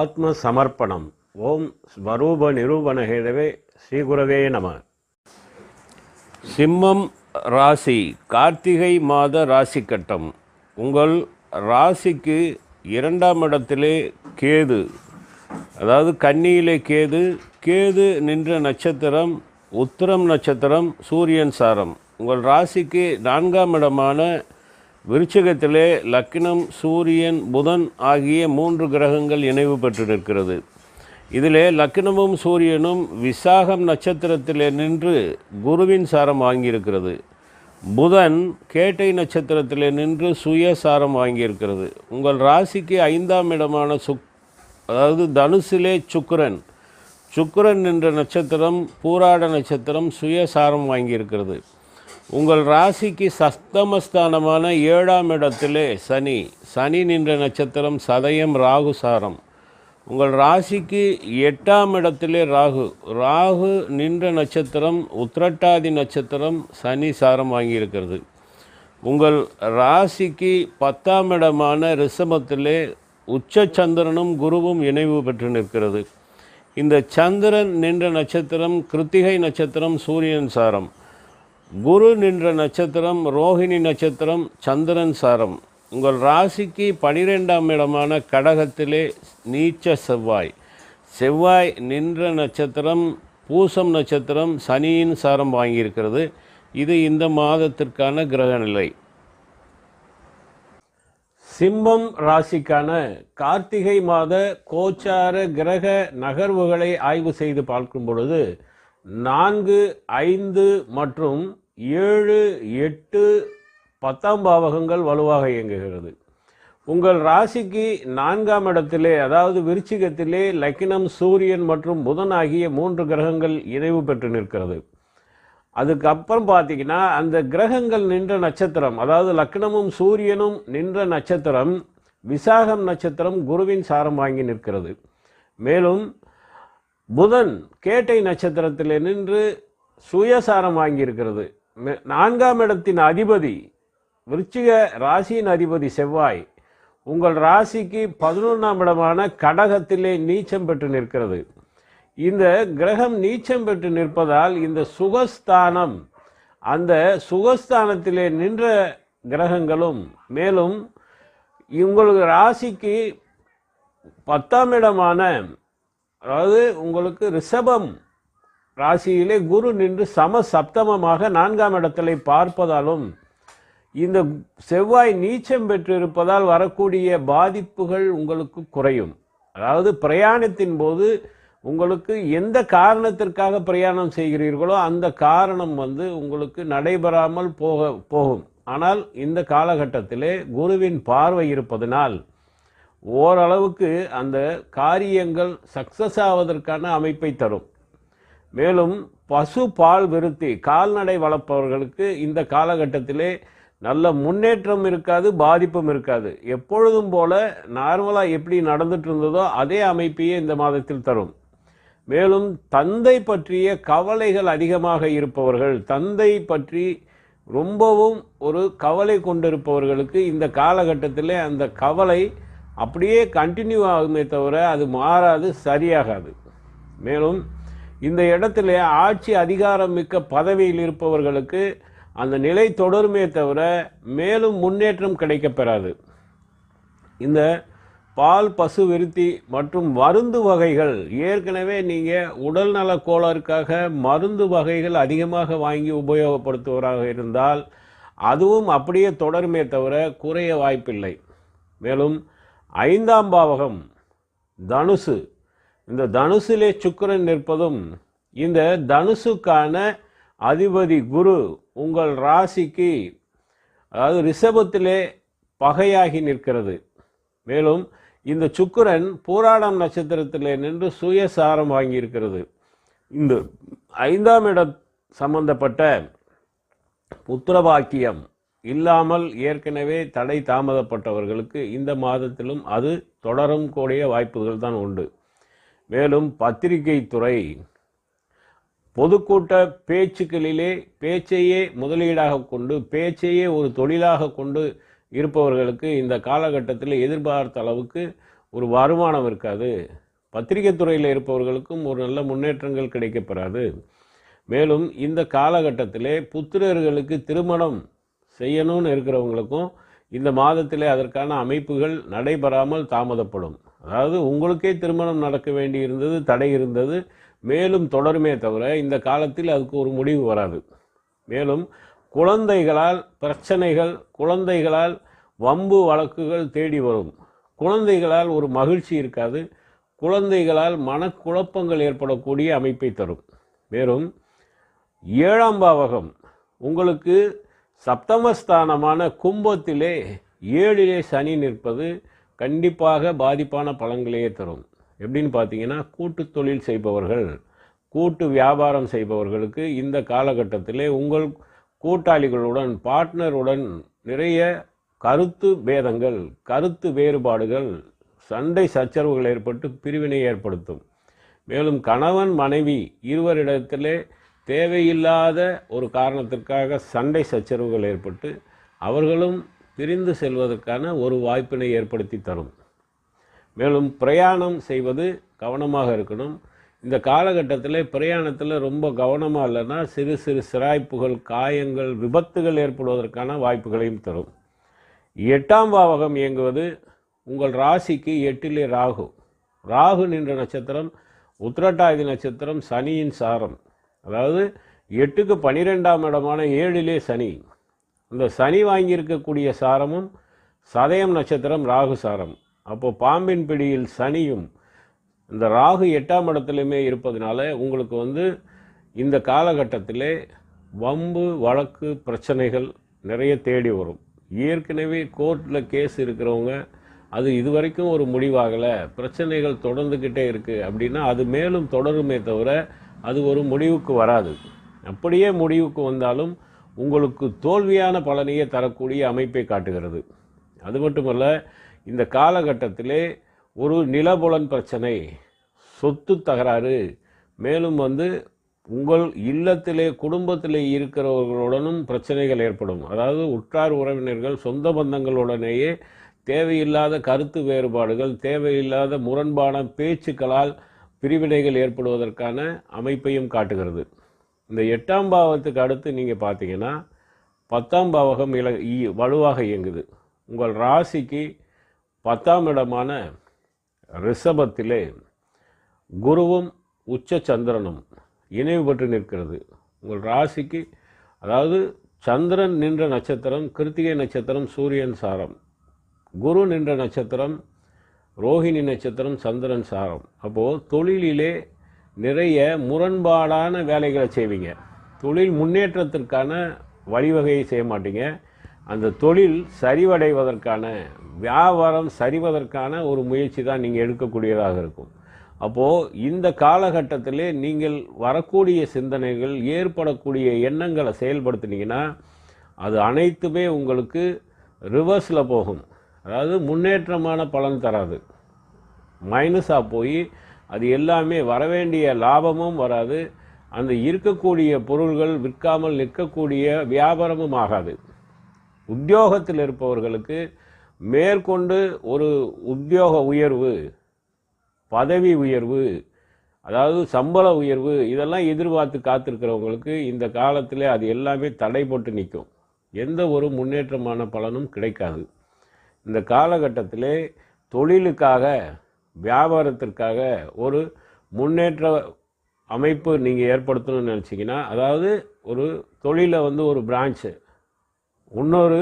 ஆத்ம சமர்ப்பணம் ஓம் ஸ்வரூப நிரூபணகேதவே ஸ்ரீகுரவே நம. சிம்மம் ராசி கார்த்திகை மாத ராசி கட்டம் உங்கள் ராசிக்கு இரண்டாம் இடத்திலே கேது. அதாவது கன்னியிலே கேது கேது நின்ற நட்சத்திரம் உத்திரம் நட்சத்திரம் சூரியன் சாரம். உங்கள் ராசிக்கு நான்காம் இடமான விருச்சகத்திலே லக்கினம் சூரியன் புதன் ஆகிய மூன்று கிரகங்கள் இணைவு பெற்றிருக்கிறது இதிலே லக்கினமும் சூரியனும் விசாகம் நட்சத்திரத்திலே நின்று குருவின் சாரம் வாங்கியிருக்கிறது. புதன் கேட்டை நட்சத்திரத்திலே நின்று சுய சாரம் வாங்கியிருக்கிறது. உங்கள் ராசிக்கு ஐந்தாம் இடமான சுக் அதாவது தனுசிலே சுக்கரன். சுக்கரன் என்ற நட்சத்திரம் பூராட நட்சத்திரம் சுயசாரம் வாங்கியிருக்கிறது. உங்கள் ராசிக்கு சஸ்தமஸ்தானமான ஏழாம் இடத்திலே சனி. சனி நின்ற நட்சத்திரம் சதயம் ராகு சாரம். உங்கள் ராசிக்கு எட்டாம் இடத்திலே ராகு. ராகு நின்ற நட்சத்திரம் உத்திரட்டாதி நட்சத்திரம் சனி சாரம் வாங்கியிருக்கிறது. உங்கள் ராசிக்கு பத்தாம் இடமான ரிஷபத்திலே உச்ச சந்திரனும் குருவும் இணைவு பெற்று நிற்கிறது. இந்த சந்திரன் நின்ற நட்சத்திரம் கிருத்திகை நட்சத்திரம் சூரியன் சாரம். குரு நின்ற நட்சத்திரம் ரோஹிணி நட்சத்திரம் சந்திரன் சாரம். உங்கள் ராசிக்கு பனிரெண்டாம் இடமான கடகத்திலே நீச்ச செவ்வாய். செவ்வாய் நின்ற நட்சத்திரம் பூசம் நட்சத்திரம் சனியின் சாரம் வாங்கியிருக்கிறது. இது இந்த மாதத்திற்கான கிரகநிலை சிம்மம் ராசிக்கான கார்த்திகை மாத கோச்சார கிரக நகர்வுகளை ஆய்வு செய்து பார்க்கும் பொழுது நான்கு ஐந்து மற்றும் ஏழு எட்டு பத்தாம் பாவகங்கள் வலுவாக இயங்குகிறது. உங்கள் ராசிக்கு நான்காம் இடத்திலே அதாவது விருச்சிகத்திலே லக்கினம் சூரியன் மற்றும் புதன் ஆகிய மூன்று கிரகங்கள் இணைவு பெற்று நிற்கிறது. அதுக்கப்புறம் பார்த்தீங்கன்னா அந்த கிரகங்கள் நின்ற நட்சத்திரம் அதாவது லக்னமும் சூரியனும் நின்ற நட்சத்திரம் விசாகம் நட்சத்திரம் குருவின் சாரம் வாங்கி நிற்கிறது. மேலும் புதன் கேட்டை நட்சத்திரத்தில் நின்று சுயசாரம் வாங்கியிருக்கிறது நான்காம் இடத்தின் அதிபதி விருச்சிக ராசியின் அதிபதி செவ்வாய் உங்கள் ராசிக்கு பதினொன்றாம் இடமான கடகத்திலே நீச்சம் பெற்று நிற்கிறது. இந்த கிரகம் நீச்சம் பெற்று நிற்பதால் இந்த சுகஸ்தானம் அந்த சுகஸ்தானத்திலே நின்ற கிரகங்களும் மேலும் உங்களுக்கு ராசிக்கு பத்தாம் இடமான அதாவது உங்களுக்கு ரிஷபம் ராசியிலே குரு நின்று சம சப்தமமாக நான்காம் இடத்திலே பார்ப்பதாலும் இந்த செவ்வாய் நீச்சம் பெற்றிருப்பதால் வரக்கூடிய பாதிப்புகள் உங்களுக்கு குறையும். அதாவது பிரயாணத்தின் போது உங்களுக்கு எந்த காரணத்திற்காக பிரயாணம் செய்கிறீர்களோ அந்த காரணம் வந்து உங்களுக்கு நடைபெறாமல் போக போகும். ஆனால் இந்த காலகட்டத்திலே குருவின் பார்வை இருப்பதனால் ஓரளவுக்கு அந்த காரியங்கள் சக்சஸ் ஆவதற்கான அமைப்பை தரும். மேலும் பசு பால் விருத்தி கால்நடை வளர்ப்பவர்களுக்கு இந்த காலகட்டத்திலே நல்ல முன்னேற்றம் இருக்காது பாதிப்பும் இருக்காது. எப்பொழுதும் போல நார்மலாக எப்படி நடந்துட்டு இருந்ததோ அதே அமைப்பையே இந்த மாதத்தில் தரும். மேலும் தந்தை பற்றிய கவலைகள் அதிகமாக இருப்பவர்கள் தந்தை பற்றி ரொம்பவும் ஒரு கவலை கொண்டிருப்பவர்களுக்கு இந்த காலகட்டத்தில் அந்த கவலை அப்படியே கண்டினியூ ஆகுமே தவிர அது மாறாது சரியாகாது. மேலும் இந்த இடத்துல ஆட்சி அதிகாரம் மிக்க பதவியில் இருப்பவர்களுக்கு அந்த நிலை தொடருமே தவிர மேலும் முன்னேற்றம் கிடைக்கப்பெறாது. இந்த பால் பசு விருத்தி மற்றும் மருந்து வகைகள் ஏற்கனவே நீங்கள் உடல்நல கோளாறுக்காக மருந்து வகைகள் அதிகமாக வாங்கி உபயோகப்படுத்துவராக இருந்தால் அதுவும் அப்படியே தொடருமே தவிர குறைய வாய்ப்பில்லை. மேலும் ஐந்தாம் பாவகம் தனுசு. இந்த தனுசிலே சுக்கிரன் நிற்பதும் இந்த தனுசுக்கான அதிபதி குரு உங்கள் ராசிக்கு அதாவது ரிஷபத்திலே பகையாகி நிற்கிறது. மேலும் இந்த சுக்கிரன் பூராடம் நட்சத்திரத்திலே நின்று சுயசாரம் வாங்கியிருக்கிறது. இந்த ஐந்தாம் இடம் சம்பந்தப்பட்ட புத்திரபாக்கியம் இல்லாமல் ஏற்கனவே தடை தாமதப்பட்டவர்களுக்கு இந்த மாதத்திலும் அது தொடரும் கூடிய வாய்ப்புகள் தான் உண்டு. மேலும் பத்திரிகை துறை பொதுக்கூட்ட பேச்சுக்களிலே பேச்சையே முதலீடாக கொண்டு பேச்சையே ஒரு தொழிலாக கொண்டு இருப்பவர்களுக்கு இந்த காலகட்டத்தில் எதிர்பார்த்த அளவுக்கு ஒரு வருமானம் இருக்காது. பத்திரிகை துறையில் இருப்பவர்களுக்கும் ஒரு நல்ல முன்னேற்றங்கள் கிடைக்கப்பெறாது. மேலும் இந்த காலகட்டத்திலே புத்திரர்களுக்கு திருமணம் செய்யணும்னு இருக்கிறவங்களுக்கும் இந்த மாதத்திலே அதற்கான அமைப்புகள் நடைபெறாமல் தாமதப்படும். அதாவது உங்களுக்கே திருமணம் நடக்க வேண்டி இருந்தது தடை இருந்தது. மேலும் தொடருமே தவிர இந்த காலத்தில் அதுக்கு ஒரு முடிவு வராது. மேலும் குழந்தைகளால் பிரச்சனைகள் குழந்தைகளால் வம்பு வழக்குகள் தேடி வரும். குழந்தைகளால் ஒரு மகிழ்ச்சி இருக்காது. குழந்தைகளால் மனக்குழப்பங்கள் ஏற்படக்கூடிய அமைப்பை தரும். மேலும் ஏழாம் பாவகம் உங்களுக்கு சப்தமஸ்தானமான கும்பத்திலே ஏழிலே சனி நிற்பது கண்டிப்பாக பாதிப்பான பலன்களையே தரும். எப்படின்னு பார்த்தீங்கன்னா கூட்டு தொழில் செய்பவர்கள் கூட்டு வியாபாரம் செய்பவர்களுக்கு இந்த காலகட்டத்திலே உங்கள் கூட்டாளிகளுடன் பார்ட்னருடன் நிறைய கருத்து பேதங்கள் கருத்து வேறுபாடுகள் சண்டை சச்சரவுகள் ஏற்பட்டு பிரிவினை ஏற்படுத்தும். மேலும் கணவன் மனைவி இருவரிடத்திலே தேவையில்லாத ஒரு காரணத்திற்காக சண்டை சச்சரவுகள் ஏற்பட்டு அவர்களும் பிரிந்து செல்வதற்கான ஒரு வாய்ப்பினை ஏற்படுத்தி தரும். மேலும் பிரயாணம் செய்வது கவனமாக இருக்கணும். இந்த காலகட்டத்தில் பிரயாணத்தில் ரொம்ப கவனமாக இல்லைன்னா சிறு சிறு சிராய்ப்புகள் காயங்கள் விபத்துகள் ஏற்படுவதற்கான வாய்ப்புகளையும் தரும். எட்டாம் பாவகம் இயங்குவது உங்கள் ராசிக்கு எட்டிலே ராகு. ராகு நின்ற நட்சத்திரம் உத்திரட்டாதி நட்சத்திரம் சனியின் சாரம். அதாவது எட்டுக்கு பனிரெண்டாம் இடமான ஏழிலே சனி. இந்த சனி வாங்கியிருக்கக்கூடிய சாரமும் சதயம் நட்சத்திரம் ராகு சாரம். அப்போது பாம்பின் பிடியில் சனியும் இந்த ராகு எட்டாம் இடத்துலையுமே இருப்பதனால உங்களுக்கு வந்து இந்த காலகட்டத்திலே வம்பு வழக்கு பிரச்சனைகள் நிறைய தேடி வரும். ஏற்கனவே கோர்ட்டில் கேஸ் இருக்கிறவங்க அது இதுவரைக்கும் ஒரு முடிவாகலை பிரச்சனைகள் தொடர்ந்துக்கிட்டே இருக்குது அப்படின்னா அது மேலும் தொடருமே தவிர அது ஒரு முடிவுக்கு வராது. அப்படியே முடிவுக்கு வந்தாலும் உங்களுக்கு தோல்வியான பலனையே தரக்கூடிய அமைப்பை காட்டுகிறது. அது மட்டுமல்ல இந்த காலகட்டத்திலே ஒரு நிலபுலன் பிரச்சனை சொத்து தகராறு மேலும் வந்து உங்கள் இல்லத்திலே குடும்பத்திலே இருக்கிறவர்களுடனும் பிரச்சனைகள் ஏற்படும். அதாவது உற்றார் உறவினர்கள் சொந்த பந்தங்களுடனேயே தேவையில்லாத கருத்து வேறுபாடுகள் தேவையில்லாத முரண்பான பேச்சுக்களால் பிரிவினைகள் ஏற்படுவதற்கான அமைப்பையும் காட்டுகிறது. இந்த எட்டாம் பாவத்துக்கு அடுத்து நீங்கள் பார்த்தீங்கன்னா பத்தாம் பாவகம் இல இ- வலுவாக இயங்குது. உங்கள் ராசிக்கு பத்தாம் இடமான ரிஷபத்திலே குருவும் உச்ச சந்திரனும் இணைவு பெற்று நிற்கிறது. உங்கள் ராசிக்கு அதாவது சந்திரன் நின்ற நட்சத்திரம் கிருத்திகை நட்சத்திரம் சூரியன் சாரம். குரு நின்ற நட்சத்திரம் ரோஹிணி நட்சத்திரம் சந்திரன் சாரம். அப்போது தொழிலிலே நிறைய முரண்பாடான வேலைகளை செய்வீங்க. தொழில் முன்னேற்றத்திற்கான வழிவகையை செய்ய மாட்டீங்க. அந்த தொழில் சரிவடைவதற்கான வியாபாரம் சரிவதற்கான ஒரு முயற்சி தான் நீங்கள் எடுக்கக்கூடியதாக இருக்கும். அப்போது இந்த காலகட்டத்திலே நீங்கள் வரக்கூடிய சிந்தனைகள் ஏற்படக்கூடிய எண்ணங்களை செயல்படுத்தினீங்கன்னா அது அனைத்துமே உங்களுக்கு ரிவர்ஸில் போகும். அதாவது முன்னேற்றமான பலன் தராது. மைனஸாக போய் அது எல்லாமே வரவேண்டிய லாபமும் வராது. அந்த இருக்கக்கூடிய பொருள்கள் விற்காமல் நிற்கக்கூடிய வியாபாரமும் ஆகாது. உத்தியோகத்தில் இருப்பவர்களுக்கு மேற்கொண்டு ஒரு உத்தியோக உயர்வு பதவி உயர்வு அதாவது சம்பள உயர்வு இதெல்லாம் எதிர்பார்த்து காத்திருக்கிறவங்களுக்கு இந்த காலத்தில் அது எல்லாமே தடைப்பட்டு நிற்கும். எந்த ஒரு முன்னேற்றமான பலனும் கிடைக்காது. இந்த காலகட்டத்திலே தொழிலுக்காக வியாபாரத்திற்காக ஒரு முன்னேற்ற அமைப்பு நீங்கள் ஏற்படுத்தணும்னு நினச்சிங்கன்னா அதாவது ஒரு தொழிலை வந்து ஒரு பிரான்ச்சு இன்னொரு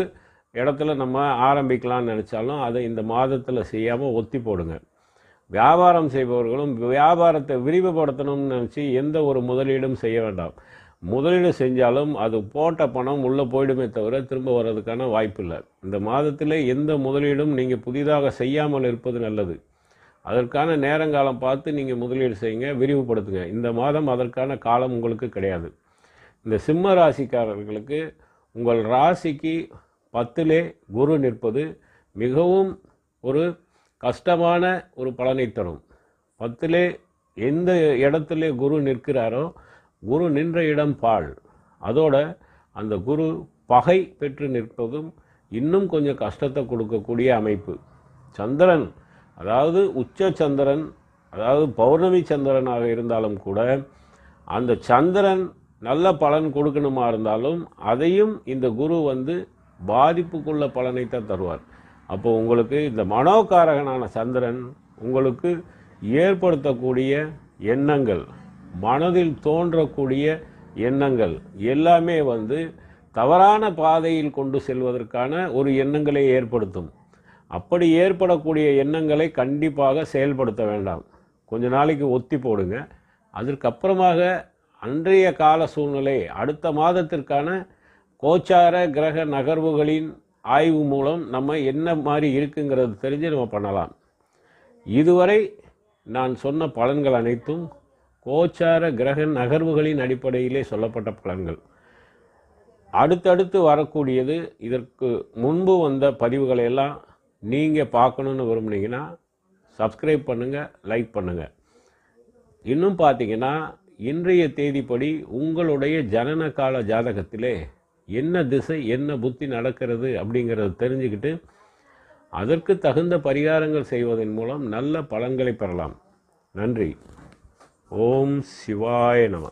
இடத்துல நம்ம ஆரம்பிக்கலாம்னு நினச்சாலும் அதை இந்த மாதத்தில் செய்யாமல் ஒத்தி போடுங்க. வியாபாரம் செய்பவர்களும் வியாபாரத்தை விரிவுபடுத்தணும்னு நினச்சி எந்த ஒரு முதலீடும் செய்ய வேண்டாம். முதலீடு செஞ்சாலும் அது போட்ட பணம் உள்ளே போயிடுமே தவிர திரும்ப வர்றதுக்கான வாய்ப்பு இல்லை. இந்த மாதத்தில் எந்த முதலீடும் நீங்கள் புதிதாக செய்யாமல் இருப்பது நல்லது. அதற்கான நேரங்காலம் பார்த்து நீங்கள் முதலீடு செய்யுங்க விரிவுபடுத்துங்க. இந்த மாதம் அதற்கான காலம் உங்களுக்கு கிடையாது. இந்த சிம்ம ராசிக்காரர்களுக்கு உங்கள் ராசிக்கு பத்திலே குரு நிற்பது மிகவும் ஒரு கஷ்டமான ஒரு பலனை தரும். பத்திலே எந்த இடத்துல குரு நிற்கிறாரோ குரு நின்ற இடம் பால். அதோட அந்த குரு பகை பெற்று நிற்பதும் இன்னும் கொஞ்சம் கஷ்டத்தை கொடுக்கக்கூடிய அமைப்பு. சந்திரன் அதாவது உச்ச சந்திரன் அதாவது பௌர்ணமி சந்திரனாக இருந்தாலும் கூட அந்த சந்திரன் நல்ல பலன் கொடுக்கணுமா இருந்தாலும் அதையும் இந்த குரு வந்து பாதிப்புக்குள்ள பலனைத்தான் தருவார். அப்போ உங்களுக்கு இந்த மனோகாரகனான சந்திரன் உங்களுக்கு ஏற்படுத்தக்கூடிய எண்ணங்கள் மனதில் தோன்றக்கூடிய எண்ணங்கள் எல்லாமே வந்து தவறான பாதையில் கொண்டு செல்வதற்கான ஒரு எண்ணங்களை ஏற்படுத்தும். அப்படி ஏற்படக்கூடிய எண்ணங்களை கண்டிப்பாக செயல்படுத்த வேண்டாம். கொஞ்ச நாளைக்கு ஒத்தி போடுங்க. அதற்கப்புறமாக அன்றைய கால சூழ்நிலை அடுத்த மாதத்திற்கான கோச்சார கிரக நகர்வுகளின் ஆய்வு மூலம் நம்ம என்ன மாதிரி இருக்குங்கிறது தெரிஞ்சு நம்ம பண்ணலாம். இதுவரை நான் சொன்ன பலன்கள் அனைத்தும் கோச்சார கிரக நகர்வுகளின் அடிப்படையிலே சொல்லப்பட்ட பலன்கள். அடுத்தடுத்து வரக்கூடியது இதற்கு முன்பு வந்த பதிவுகளை எல்லாம் நீங்கள் பார்க்கணுன்னு விரும்புனீங்கன்னா சப்ஸ்கிரைப் பண்ணுங்கள் லைக் பண்ணுங்கள் இன்னும் பார்த்தீங்கன்னா இன்றைய தேதிப்படி உங்களுடைய ஜனன கால ஜாதகத்திலே என்ன திசை என்ன புத்தி நடக்கிறது அப்படிங்கிறத தெரிஞ்சுக்கிட்டு அதற்கு தகுந்த பரிகாரங்கள் செய்வதன் மூலம் நல்ல பலன்களை பெறலாம். நன்றி. ஓம் சிவாய நம.